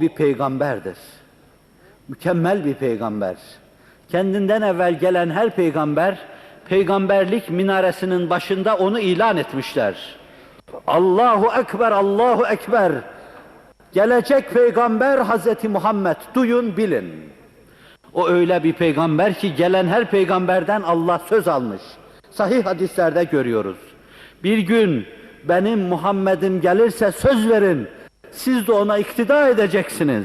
Bir peygamberdir. Mükemmel bir peygamber. Kendinden evvel gelen her peygamber, peygamberlik minaresinin başında onu ilan etmişler. Allahu Ekber, Allahu Ekber. Gelecek peygamber Hazreti Muhammed. Duyun, bilin. O öyle bir peygamber ki gelen her peygamberden Allah söz almış. Sahih hadislerde görüyoruz. Bir gün benim Muhammed'im gelirse söz verin. Siz de ona iktida edeceksiniz.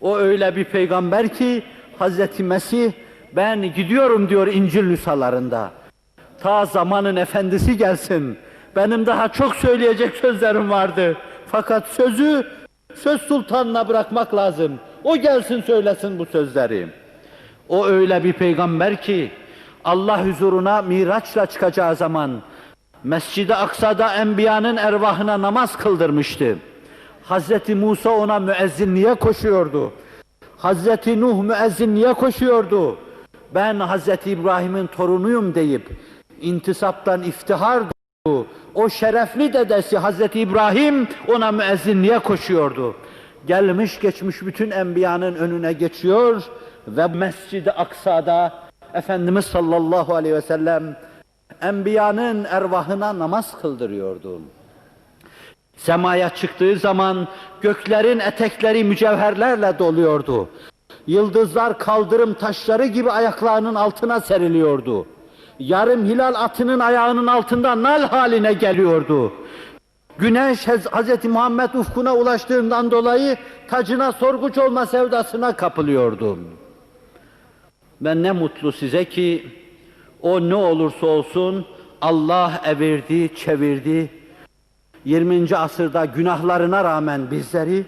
O öyle bir peygamber ki Hazreti Mesih ben gidiyorum diyor İncil nüshalarında. Ta zamanın efendisi gelsin. Benim daha çok söyleyecek sözlerim vardı. Fakat sözü söz sultanına bırakmak lazım. O gelsin söylesin bu sözleri. O öyle bir peygamber ki Allah huzuruna miraçla çıkacağı zaman Mescid-i Aksa'da enbiyanın ervahına namaz kıldırmıştı. Hazreti Musa ona müezzinliğe koşuyordu. Hazreti Nuh müezzinliğe koşuyordu. Ben Hazreti İbrahim'in torunuyum deyip intisaptan iftihar duydu. O şerefli dedesi Hazreti İbrahim ona müezzinliğe koşuyordu. Gelmiş geçmiş bütün enbiyanın önüne geçiyor ve Mescid-i Aksa'da Efendimiz sallallahu aleyhi ve sellem enbiyanın ervahına namaz kıldırıyordu. Semaya çıktığı zaman göklerin etekleri mücevherlerle doluyordu. Yıldızlar kaldırım taşları gibi ayaklarının altına seriliyordu. Yarım hilal atının ayağının altında nal haline geliyordu. Güneş Hz. Muhammed ufkuna ulaştığından dolayı tacına sorguç olma sevdasına kapılıyordu. Ben ne mutlu size ki o ne olursa olsun Allah evirdi, çevirdi. 20. asırda günahlarına rağmen bizleri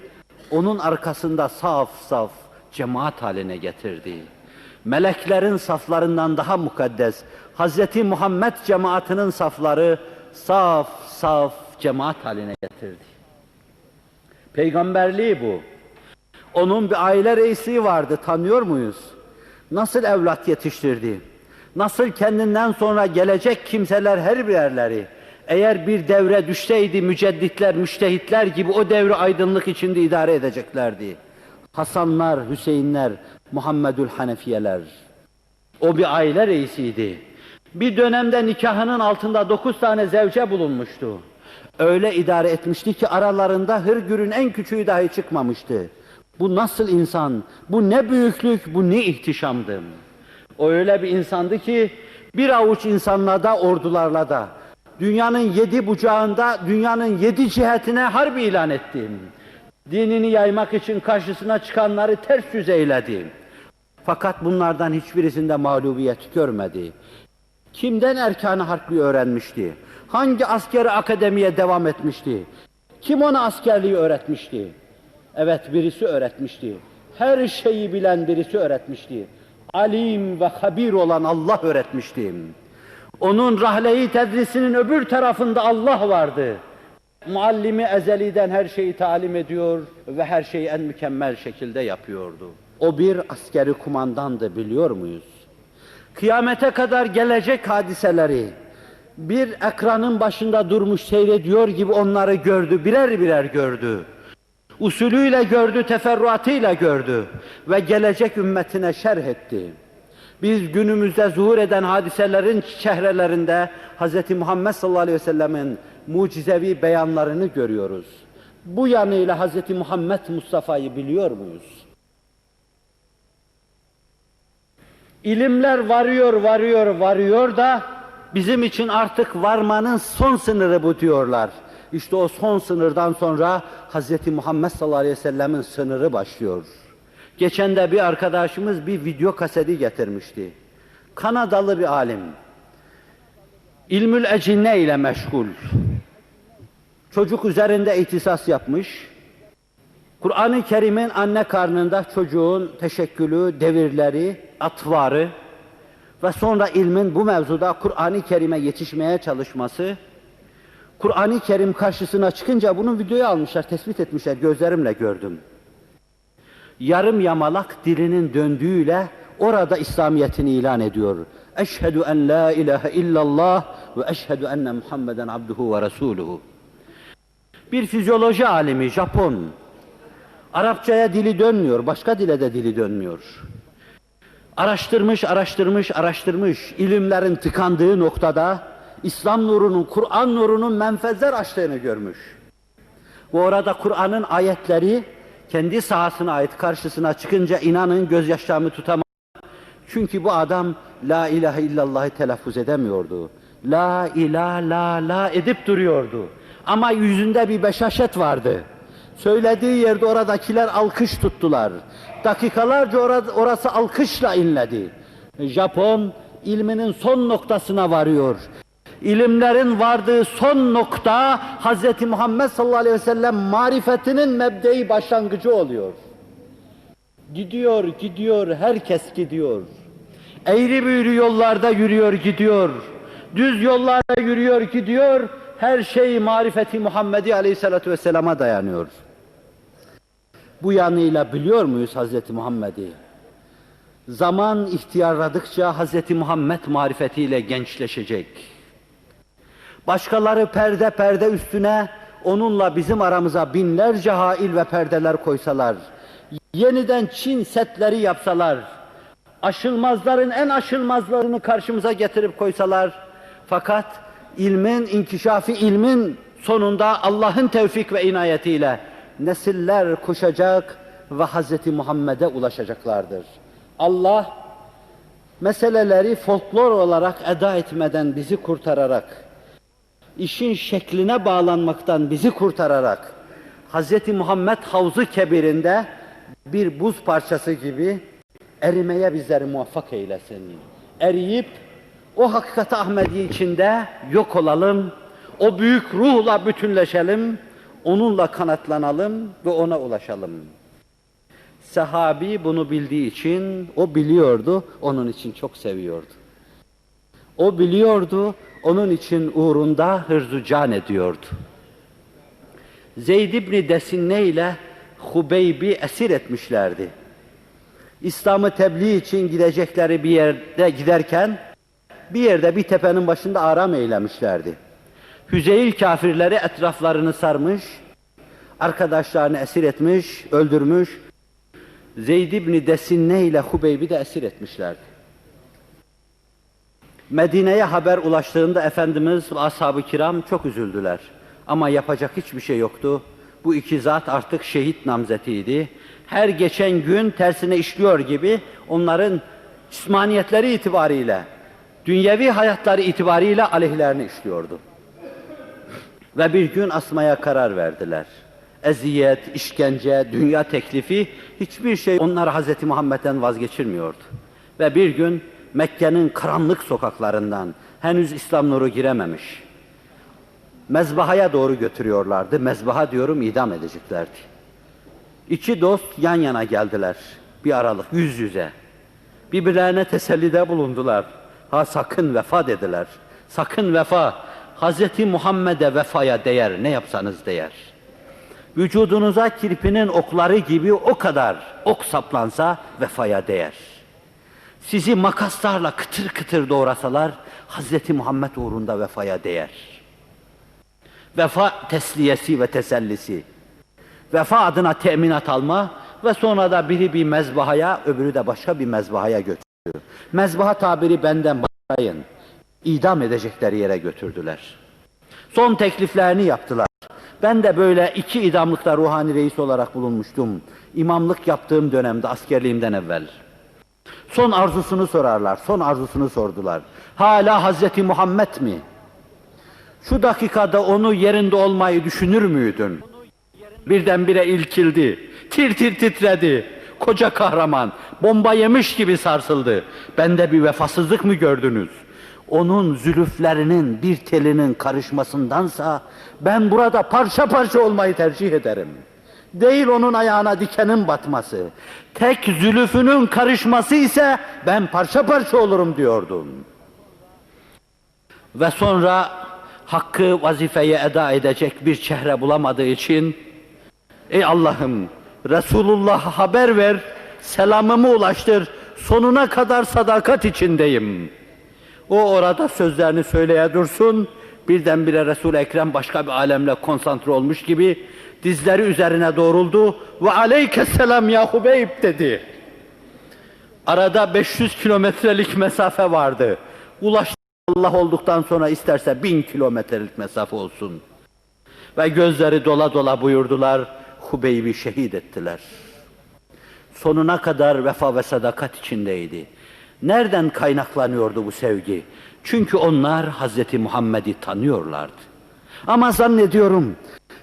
onun arkasında saf saf cemaat haline getirdi. Meleklerin saflarından daha mukaddes Hazreti Muhammed cemaatinin safları saf saf cemaat haline getirdi. Peygamberliği bu. Onun bir aile reisi vardı, tanıyor muyuz? Nasıl evlat yetiştirdi? Nasıl kendinden sonra gelecek kimseler her birerleri eğer bir devre düşseydi mücedditler, müştehitler gibi o devri aydınlık içinde idare edeceklerdi. Hasanlar, Hüseyinler, Muhammedül Hanefiyeler. O bir aile reisiydi. Bir dönemde nikahının altında dokuz tane zevce bulunmuştu. Öyle idare etmişti ki aralarında hırgürün en küçüğü dahi çıkmamıştı. Bu nasıl insan, bu ne büyüklük, bu ne ihtişamdı. O öyle bir insandı ki bir avuç insanla da ordularla da dünyanın yedi bucağında dünyanın yedi cihetine harbi ilan etti. Dinini yaymak için karşısına çıkanları ters yüz eyledi. Fakat bunlardan hiçbirisinde mağlubiyet görmedi. Kimden erkanı harpli öğrenmişti? Hangi askeri akademiye devam etmişti? Kim ona askerliği öğretmişti? Evet birisi öğretmişti. Her şeyi bilen birisi öğretmişti. Alim ve habir olan Allah öğretmişti. Onun rahleyi tedrisinin öbür tarafında Allah vardı. Muallimi ezeliden her şeyi talim ediyor ve her şeyi en mükemmel şekilde yapıyordu. O bir askeri kumandandı biliyor muyuz? Kıyamete kadar gelecek hadiseleri bir ekranın başında durmuş seyrediyor gibi onları gördü, birer birer gördü. Usulüyle gördü, teferruatıyla gördü ve gelecek ümmetine şerh etti. Biz günümüzde zuhur eden hadiselerin çehrelerinde Hz. Muhammed sallallahu aleyhi ve sellemin mucizevi beyanlarını görüyoruz. Bu yanıyla Hz. Muhammed Mustafa'yı biliyor muyuz? İlimler varıyor, varıyor, varıyor da bizim için artık varmanın son sınırı bu diyorlar. İşte o son sınırdan sonra Hz. Muhammed sallallahu aleyhi ve sellemin sınırı başlıyor. Geçen de bir arkadaşımız bir video kaseti getirmişti. Kanadalı bir alim. İlmül ecinne ile meşgul. Çocuk üzerinde ihtisas yapmış. Kur'an-ı Kerim'in anne karnında çocuğun teşekkülü, devirleri, atvarı ve sonra ilmin bu mevzuda Kur'an-ı Kerim'e yetişmeye çalışması, Kur'an-ı Kerim karşısına çıkınca bunun videoyu almışlar, tespit etmişler, gözlerimle gördüm. Yarım yamalak dilinin döndüğüyle orada İslamiyetini ilan ediyor. Eşhedü en la ilahe illallah ve eşhedü enne Muhammeden abduhu ve resuluhu. Bir fizyoloji alimi, Japon. Arapçaya dili dönmüyor, başka dile de dili dönmüyor. Araştırmış, araştırmış, araştırmış. ilimlerin tıkandığı noktada İslam nurunun, Kur'an nurunun menfezler açtığını görmüş. Ve orada Kur'an'ın ayetleri kendi sahasına ait karşısına çıkınca inanın gözyaşlarımı tutamam. Çünkü bu adam la ilahe illallah'ı telaffuz edemiyordu. La ilah la la edip duruyordu. Ama yüzünde bir beşaşet vardı. Söylediği yerde oradakiler alkış tuttular. Dakikalarca orası, alkışla inledi. Japon ilminin son noktasına varıyor. İlimlerin vardığı son nokta Hz. Muhammed sallallahu aleyhi ve sellem marifetinin mebdei başlangıcı oluyor. Gidiyor, gidiyor, herkes gidiyor. Eğri büğrü yollarda yürüyor, gidiyor. Düz yollarda yürüyor, gidiyor. Her şey marifeti Muhammedi aleyhissalatu vesselama dayanıyor. Bu yanıyla biliyor muyuz Hazreti Muhammed'i? Zaman ihtiyarladıkça Hazreti Muhammed marifetiyle gençleşecek. Başkaları perde perde üstüne onunla bizim aramıza binlerce hail ve perdeler koysalar, yeniden Çin setleri yapsalar, aşılmazların en aşılmazlarını karşımıza getirip koysalar, fakat ilmin, inkişafi ilmin sonunda Allah'ın tevfik ve inayetiyle nesiller koşacak ve Hz. Muhammed'e ulaşacaklardır. Allah meseleleri folklor olarak eda etmeden bizi kurtararak, işin şekline bağlanmaktan bizi kurtararak, Hz. Muhammed Havzu Kebir'inde bir buz parçası gibi erimeye bizleri muvaffak eylesin. Eriyip o hakikat Ahmedi içinde yok olalım, o büyük ruhla bütünleşelim, onunla kanatlanalım ve ona ulaşalım. Sahabi bunu bildiği için, o biliyordu, onun için çok seviyordu. O biliyordu, onun için uğrunda hırzu can ediyordu. Zeyd İbni Desinne ile Hubeyb'i esir etmişlerdi. İslam'ı tebliğ için gidecekleri bir yerde giderken bir yerde bir tepenin başında aram eylemişlerdi. Hüzeyl kafirleri etraflarını sarmış, arkadaşlarını esir etmiş, öldürmüş. Zeyd İbni Desinne ile Hubeyb'i de esir etmişlerdi. Medine'ye haber ulaştığında Efendimiz ve ashab-ı kiram çok üzüldüler. Ama yapacak hiçbir şey yoktu. Bu iki zat artık şehit namzetiydi. Her geçen gün tersine işliyor gibi onların cismaniyetleri itibariyle, dünyevi hayatları itibariyle aleyhlerini işliyordu. Ve bir gün asmaya karar verdiler. Eziyet, işkence, dünya teklifi hiçbir şey onları Hz. Muhammed'den vazgeçirmiyordu. Ve bir gün Mekke'nin karanlık sokaklarından henüz İslam nuru girememiş. Mezbahaya doğru götürüyorlardı. Mezbaha diyorum idam edeceklerdi. İki dost yan yana geldiler. Bir aralık yüz yüze. Birbirlerine tesellide bulundular. Ha sakın vefa dediler. Sakın vefa. Hazreti Muhammed'e vefaya değer. Ne yapsanız değer. Vücudunuza kirpinin okları gibi o kadar ok saplansa vefaya değer. Sizi makaslarla kıtır kıtır doğrasalar Hazreti Muhammed uğrunda vefaya değer. Vefa tesliyesi ve tesellisi. Vefa adına teminat alma ve sonra da biri bir mezbahaya, öbürü de başka bir mezbahaya götürüyor. Mezbaha tabiri benden başlayın. İdam edecekleri yere götürdüler. Son tekliflerini yaptılar. Ben de böyle iki idamlıkta ruhani reis olarak bulunmuştum. İmamlık yaptığım dönemde askerliğimden evvel. Son arzusunu sorarlar, son arzusunu sordular. Hala Hazreti Muhammed mi? Şu dakikada onu yerinde olmayı düşünür müydün? Birdenbire ilkildi, tir tir titredi. Koca kahraman, bomba yemiş gibi sarsıldı. Bende bir vefasızlık mı gördünüz? Onun zülüflerinin bir telinin karışmasındansa ben burada parça parça olmayı tercih ederim. Değil onun ayağına dikenin batması. Tek zülüfünün karışması ise ben parça parça olurum diyordum. Ve sonra hakkı vazifeyi eda edecek bir çehre bulamadığı için Ey Allah'ım Resulullah'a haber ver, selamımı ulaştır, sonuna kadar sadakat içindeyim. O orada sözlerini söyleye dursun, birdenbire Resul-i Ekrem başka bir alemle konsantre olmuş gibi Dizleri üzerine doğruldu ve aleykesselam ya Hubeyb dedi. Arada 500 kilometrelik mesafe vardı. Ulaş Allah olduktan sonra isterse bin kilometrelik mesafe olsun. Ve gözleri dola dola buyurdular, Hubeyb'i şehit ettiler. Sonuna kadar vefa ve sadakat içindeydi. Nereden kaynaklanıyordu bu sevgi? Çünkü onlar Hazreti Muhammed'i tanıyorlardı. Ama zannediyorum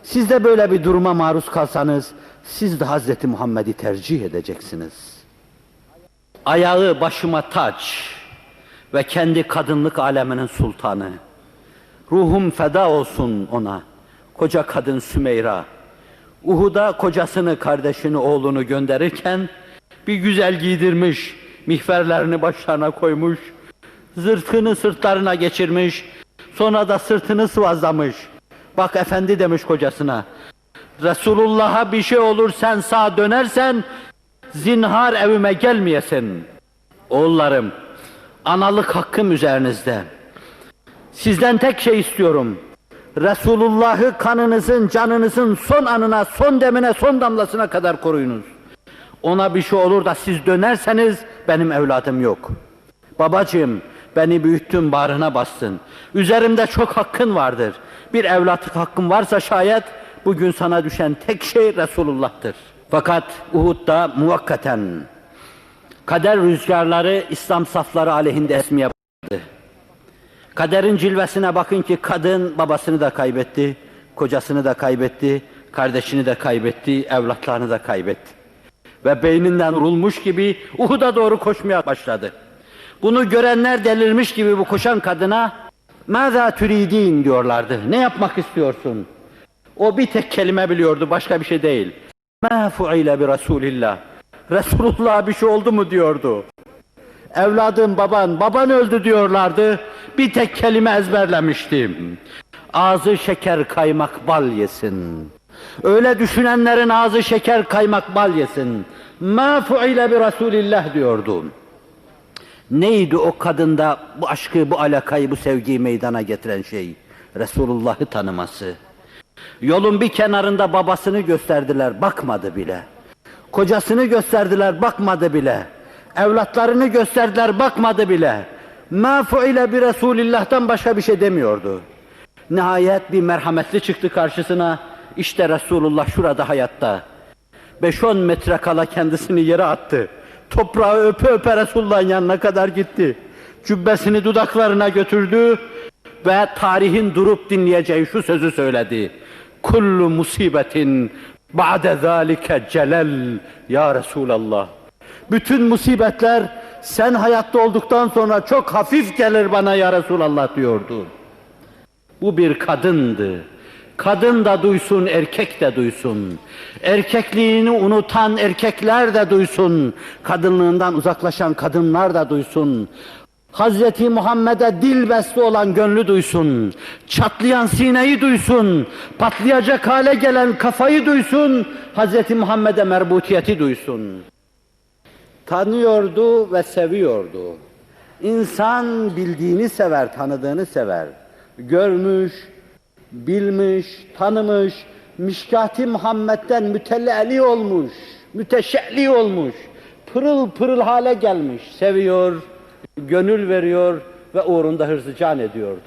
siz de böyle bir duruma maruz kalsanız siz de Hazreti Muhammed'i tercih edeceksiniz. Ayağı başıma taç ve kendi kadınlık aleminin sultanı. Ruhum feda olsun ona. Koca kadın Sümeyra. Uhud'a kocasını, kardeşini, oğlunu gönderirken bir güzel giydirmiş, mihverlerini başlarına koymuş, zırtını sırtlarına geçirmiş, sonra da sırtını sıvazlamış. Bak efendi demiş kocasına, Resulullah'a bir şey olur sen sağ dönersen zinhar evime gelmeyesin. Oğullarım, analık hakkım üzerinizde. Sizden tek şey istiyorum. Resulullah'ı kanınızın, canınızın son anına, son demine, son damlasına kadar koruyunuz. Ona bir şey olur da siz dönerseniz benim evladım yok. Babacığım beni büyüttün bağrına bastın. Üzerimde çok hakkın vardır. Bir evlatlık hakkın varsa şayet bugün sana düşen tek şey Resulullah'tır. Fakat Uhud'da muvakkaten kader rüzgarları İslam safları aleyhinde esmeye başladı. Kaderin cilvesine bakın ki kadın babasını da kaybetti, kocasını da kaybetti, kardeşini de kaybetti, evlatlarını da kaybetti. Ve beyninden vurulmuş gibi Uhud'a doğru koşmaya başladı. Bunu görenler delirmiş gibi bu koşan kadına Mâzâ türidin diyorlardı. Ne yapmak istiyorsun? O bir tek kelime biliyordu, başka bir şey değil. Mâ fu'ile bi Resulillah. Resulullah bir şey oldu mu diyordu. Evladım baban, baban öldü diyorlardı. Bir tek kelime ezberlemiştim. Ağzı şeker kaymak bal yesin. Öyle düşünenlerin ağzı şeker kaymak bal yesin. Mâ fu'ile bi Resulillah diyordu. Neydi o kadında bu aşkı, bu alakayı, bu sevgiyi meydana getiren şey? Resulullah'ı tanıması. Yolun bir kenarında babasını gösterdiler, bakmadı bile. Kocasını gösterdiler, bakmadı bile. Evlatlarını gösterdiler, bakmadı bile. Ma fuile bi Resulillah'tan başka bir şey demiyordu. Nihayet bir merhametli çıktı karşısına. İşte Resulullah şurada hayatta. 5-10 metre kala kendisini yere attı. Toprağı öpe öpe Resulullah'ın yanına kadar gitti. Cübbesini dudaklarına götürdü ve tarihin durup dinleyeceği şu sözü söyledi. Kullu musibetin ba'de zalike celal ya Resulallah. Bütün musibetler sen hayatta olduktan sonra çok hafif gelir bana ya Resulallah diyordu. Bu bir kadındı. Kadın da duysun, erkek de duysun. Erkekliğini unutan erkekler de duysun. Kadınlığından uzaklaşan kadınlar da duysun. Hazreti Muhammed'e dil besli olan gönlü duysun. Çatlayan sineyi duysun. Patlayacak hale gelen kafayı duysun. Hazreti Muhammed'e merbutiyeti duysun. Tanıyordu ve seviyordu. İnsan bildiğini sever, tanıdığını sever. Görmüş, bilmiş, tanımış, Mişkati Muhammed'den mütelli olmuş, müteşelli olmuş, pırıl pırıl hale gelmiş, seviyor, gönül veriyor ve uğrunda hırzı can ediyordu.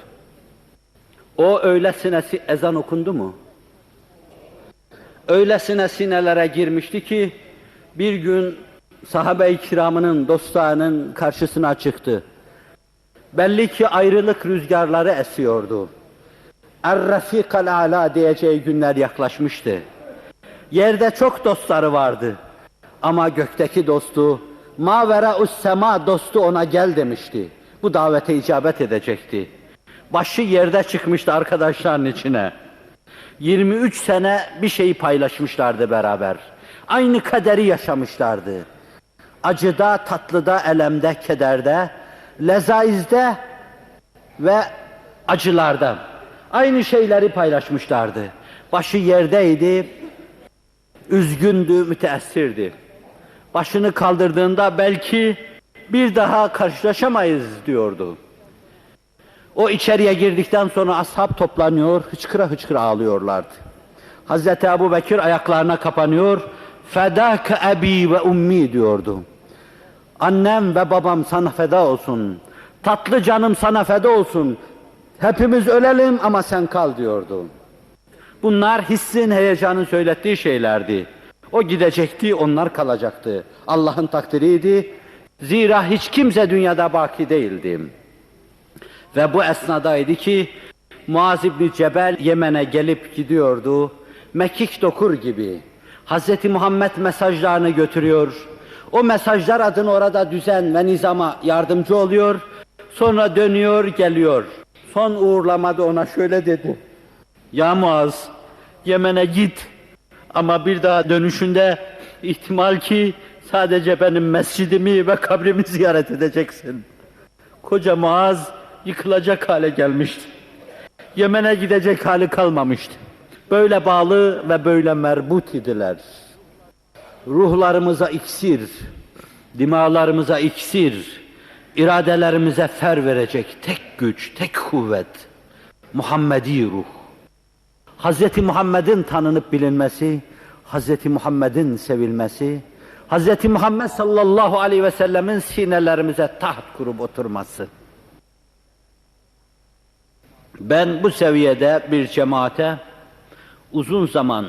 O öylesine si- ezan okundu mu? Öylesine sinelere girmişti ki bir gün sahabe-i kiramının, dostlarının karşısına çıktı. Belli ki ayrılık rüzgarları esiyordu. Er-Rafikal Ala diyeceği günler yaklaşmıştı. Yerde çok dostları vardı. Ama gökteki dostu, Mavera sema dostu ona gel demişti. Bu davete icabet edecekti. Başı yerde çıkmıştı arkadaşların içine. 23 sene bir şeyi paylaşmışlardı beraber. Aynı kaderi yaşamışlardı. Acıda, tatlıda, elemde, kederde, lezaizde ve acılarda. Aynı şeyleri paylaşmışlardı. Başı yerdeydi, üzgündü, müteessirdi. Başını kaldırdığında belki bir daha karşılaşamayız diyordu. O içeriye girdikten sonra ashab toplanıyor, hıçkıra hıçkıra ağlıyorlardı. Hazreti Ebu Bekir ayaklarına kapanıyor. Fedâke ebi ve ummi diyordu. Annem ve babam sana feda olsun. Tatlı canım sana feda olsun. Hepimiz ölelim ama sen kal diyordu. Bunlar hissin, heyecanın söylettiği şeylerdi. O gidecekti, onlar kalacaktı. Allah'ın takdiriydi. Zira hiç kimse dünyada baki değildi. Ve bu esnadaydı ki Muaz İbni Cebel Yemen'e gelip gidiyordu. Mekik dokur gibi. Hz. Muhammed mesajlarını götürüyor. O mesajlar adına orada düzen ve nizama yardımcı oluyor. Sonra dönüyor, geliyor. Son uğurlamada ona şöyle dedi. Ya Muaz, Yemen'e git. Ama bir daha dönüşünde ihtimal ki sadece benim mescidimi ve kabrimi ziyaret edeceksin. Koca Muaz yıkılacak hale gelmişti. Yemen'e gidecek hali kalmamıştı. Böyle bağlı ve böyle merbut idiler. Ruhlarımıza iksir, dimalarımıza iksir, iradelerimize fer verecek tek güç, tek kuvvet, Muhammedi ruh. Hz. Muhammed'in tanınıp bilinmesi, Hz. Muhammed'in sevilmesi, Hz. Muhammed sallallahu aleyhi ve sellemin sinelerimize taht kurup oturması. Ben bu seviyede bir cemaate uzun zaman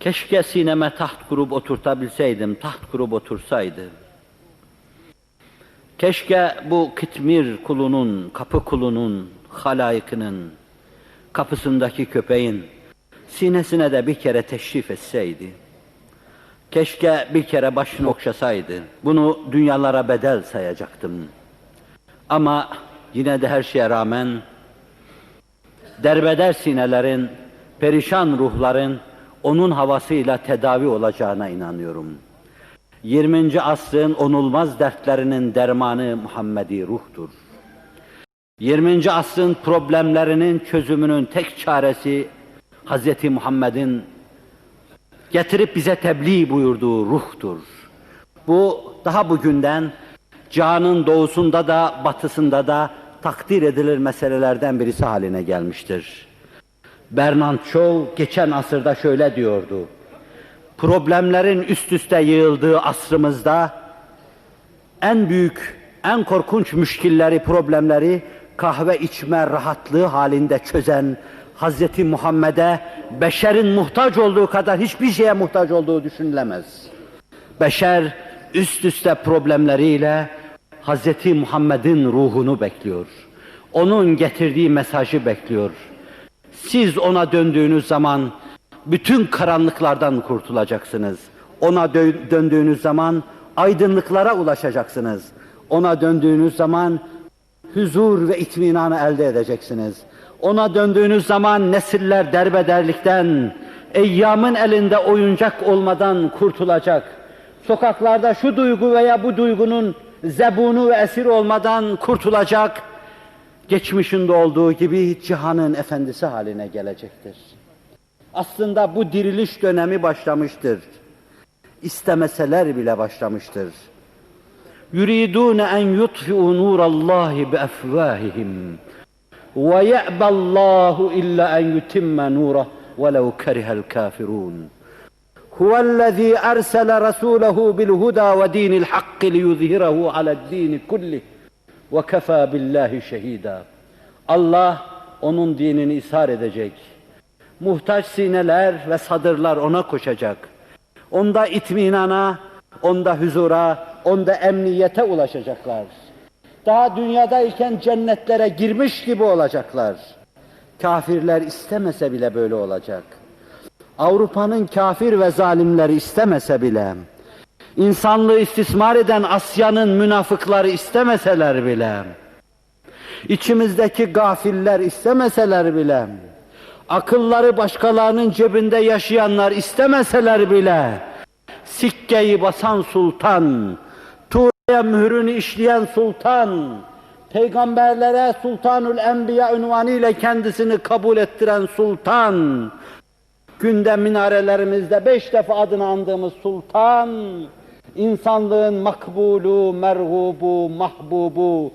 keşke sineme taht kurup oturtabilseydim, taht kurup otursaydı. Keşke bu kitmir kulunun, kapı kulunun, halayıkının, kapısındaki köpeğin sinesine de bir kere teşrif etseydi. Keşke bir kere başını okşasaydı. Bunu dünyalara bedel sayacaktım. Ama yine de her şeye rağmen derbeder sinelerin, perişan ruhların onun havasıyla tedavi olacağına inanıyorum. 20. asrın onulmaz dertlerinin dermanı Muhammedi ruhtur. 20. asrın problemlerinin çözümünün tek çaresi Hz. Muhammed'in getirip bize tebliğ buyurduğu ruhtur. Bu daha bugünden canın doğusunda da batısında da takdir edilir meselelerden birisi haline gelmiştir. Bernard Shaw geçen asırda şöyle diyordu. Problemlerin üst üste yığıldığı asrımızda en büyük, en korkunç müşkilleri, problemleri kahve içme rahatlığı halinde çözen Hz. Muhammed'e beşerin muhtaç olduğu kadar hiçbir şeye muhtaç olduğu düşünülemez. Beşer üst üste problemleriyle Hz. Muhammed'in ruhunu bekliyor. Onun getirdiği mesajı bekliyor. Siz ona döndüğünüz zaman bütün karanlıklardan kurtulacaksınız. Ona dö- döndüğünüz zaman aydınlıklara ulaşacaksınız. Ona döndüğünüz zaman huzur ve itminanı elde edeceksiniz. Ona döndüğünüz zaman nesiller derbederlikten, eyyamın elinde oyuncak olmadan kurtulacak. Sokaklarda şu duygu veya bu duygunun zebunu ve esir olmadan kurtulacak. Geçmişinde olduğu gibi cihanın efendisi haline gelecektir. Aslında bu diriliş dönemi başlamıştır. İstemeseler bile başlamıştır. يُرِيدُونَ أَنْ يُطْفِئُوا نُورَ اللّٰهِ بِأَفْوَاهِهِمْ وَيَأْبَى اللّٰهُ إِلَّا أَنْ يُتِمَّ نُورَهُ وَلَوْ كَرِهَ الْكَافِرُونَ هُوَ الَّذ۪ي أَرْسَلَ رَسُولَهُ بِالْهُدَى وَد۪ينِ الْحَقِّ لِيُظْهِرَهُ عَلَى الد۪ينِ كُلِّهِ وَكَفَى بِاللّٰهِ شَه۪يدًا Allah onun dinini ishar edecek. Muhtaç sineler ve sadırlar ona koşacak. Onda itminana, onda huzura, onda emniyete ulaşacaklar. Daha dünyadayken cennetlere girmiş gibi olacaklar. Kafirler istemese bile böyle olacak. Avrupa'nın kafir ve zalimleri istemese bile, insanlığı istismar eden Asya'nın münafıkları istemeseler bile, içimizdeki gafiller istemeseler bile, akılları başkalarının cebinde yaşayanlar istemeseler bile, sikkeyi basan sultan, Tuğra'ya mührünü işleyen sultan, peygamberlere sultanül enbiya ünvanı kendisini kabul ettiren sultan, günde minarelerimizde beş defa adını andığımız sultan, insanlığın makbulu, merhubu, mahbubu,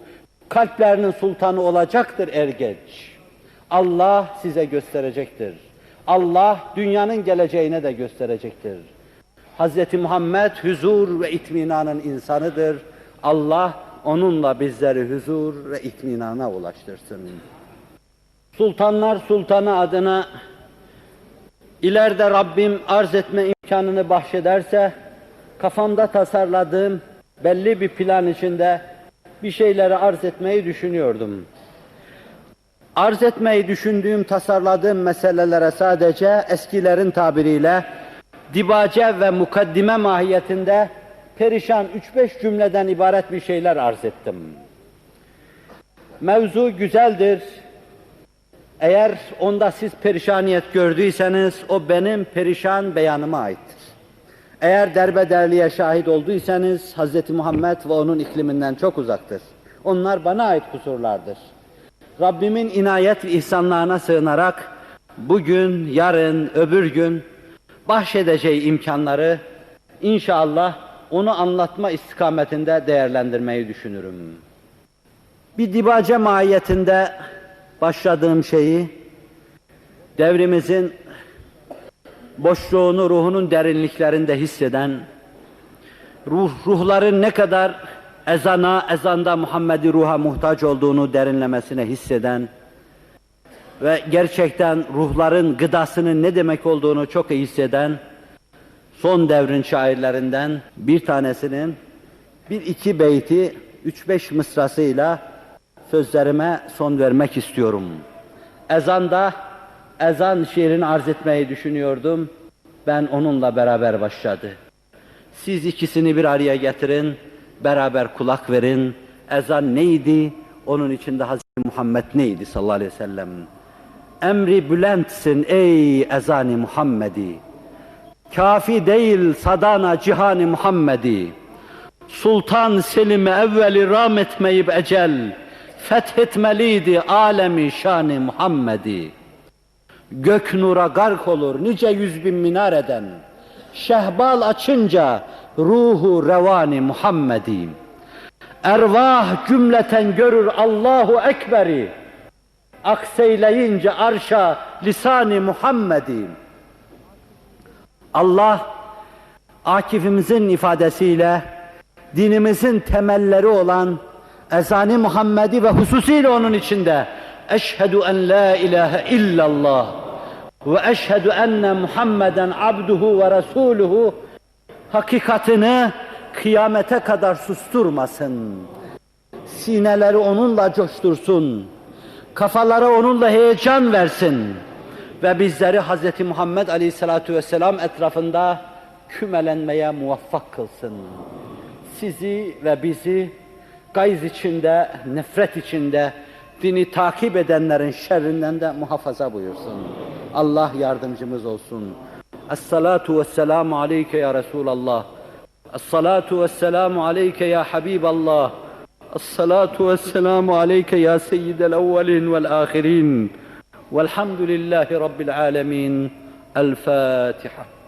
kalplerinin sultanı olacaktır er geç. Allah size gösterecektir. Allah dünyanın geleceğine de gösterecektir. Hz. Muhammed huzur ve itminanın insanıdır. Allah onunla bizleri huzur ve itminana ulaştırsın. Sultanlar Sultanı adına ileride Rabbim arz etme imkanını bahşederse kafamda tasarladığım belli bir plan içinde bir şeyleri arz etmeyi düşünüyordum. Arz etmeyi düşündüğüm, tasarladığım meselelere sadece eskilerin tabiriyle dibace ve mukaddime mahiyetinde perişan 3-5 cümleden ibaret bir şeyler arz ettim. Mevzu güzeldir. Eğer onda siz perişaniyet gördüyseniz o benim perişan beyanıma aittir. Eğer derbederliğe şahit olduysanız Hz. Muhammed ve onun ikliminden çok uzaktır. Onlar bana ait kusurlardır. Rabbimin inayet ve ihsanlarına sığınarak bugün, yarın, öbür gün bahşedeceği imkanları inşallah onu anlatma istikametinde değerlendirmeyi düşünürüm. Bir dibace mahiyetinde başladığım şeyi devrimizin boşluğunu ruhunun derinliklerinde hisseden, ruh, ruhların ne kadar ezana, ezanda Muhammedi ruha muhtaç olduğunu derinlemesine hisseden ve gerçekten ruhların gıdasının ne demek olduğunu çok iyi hisseden son devrin şairlerinden bir tanesinin bir iki beyti, üç beş mısrasıyla sözlerime son vermek istiyorum. Ezanda ezan şiirini arz etmeyi düşünüyordum. Ben onunla beraber başladı. Siz ikisini bir araya getirin, beraber kulak verin. Ezan neydi? Onun içinde Hazreti Muhammed neydi sallallahu aleyhi ve sellem? Emri bülentsin ey ezani Muhammedi. Kafi değil sadana cihani Muhammedi. Sultan Selim'e evveli ram etmeyip ecel, fethetmeliydi alemi şani Muhammedi. Gök nura gark olur nice yüz bin minareden, şehbal açınca ruhu revani Muhammedi. Ervah cümleten görür Allahu Ekber'i, akseyleyince arşa lisani Muhammedi. Allah Akif'imizin ifadesiyle dinimizin temelleri olan ezani Muhammedi ve hususiyle onun içinde eşhedü en la ilahe illallah ve eşhedü enne Muhammeden abduhu ve resuluhu hakikatini kıyamete kadar susturmasın. Sineleri onunla coştursun. Kafalara onunla heyecan versin. Ve bizleri Hz. Muhammed Aleyhisselatü Vesselam etrafında kümelenmeye muvaffak kılsın. Sizi ve bizi gayz içinde, nefret içinde, dini takip edenlerin şerrinden de muhafaza buyursun. Allah yardımcımız olsun. الصلاة والسلام عليك يا رسول الله. الصلاة والسلام عليك يا حبيب الله. الصلاة والسلام عليك يا سيد الأولين والآخرين. والحمد لله رب العالمين. الفاتحة.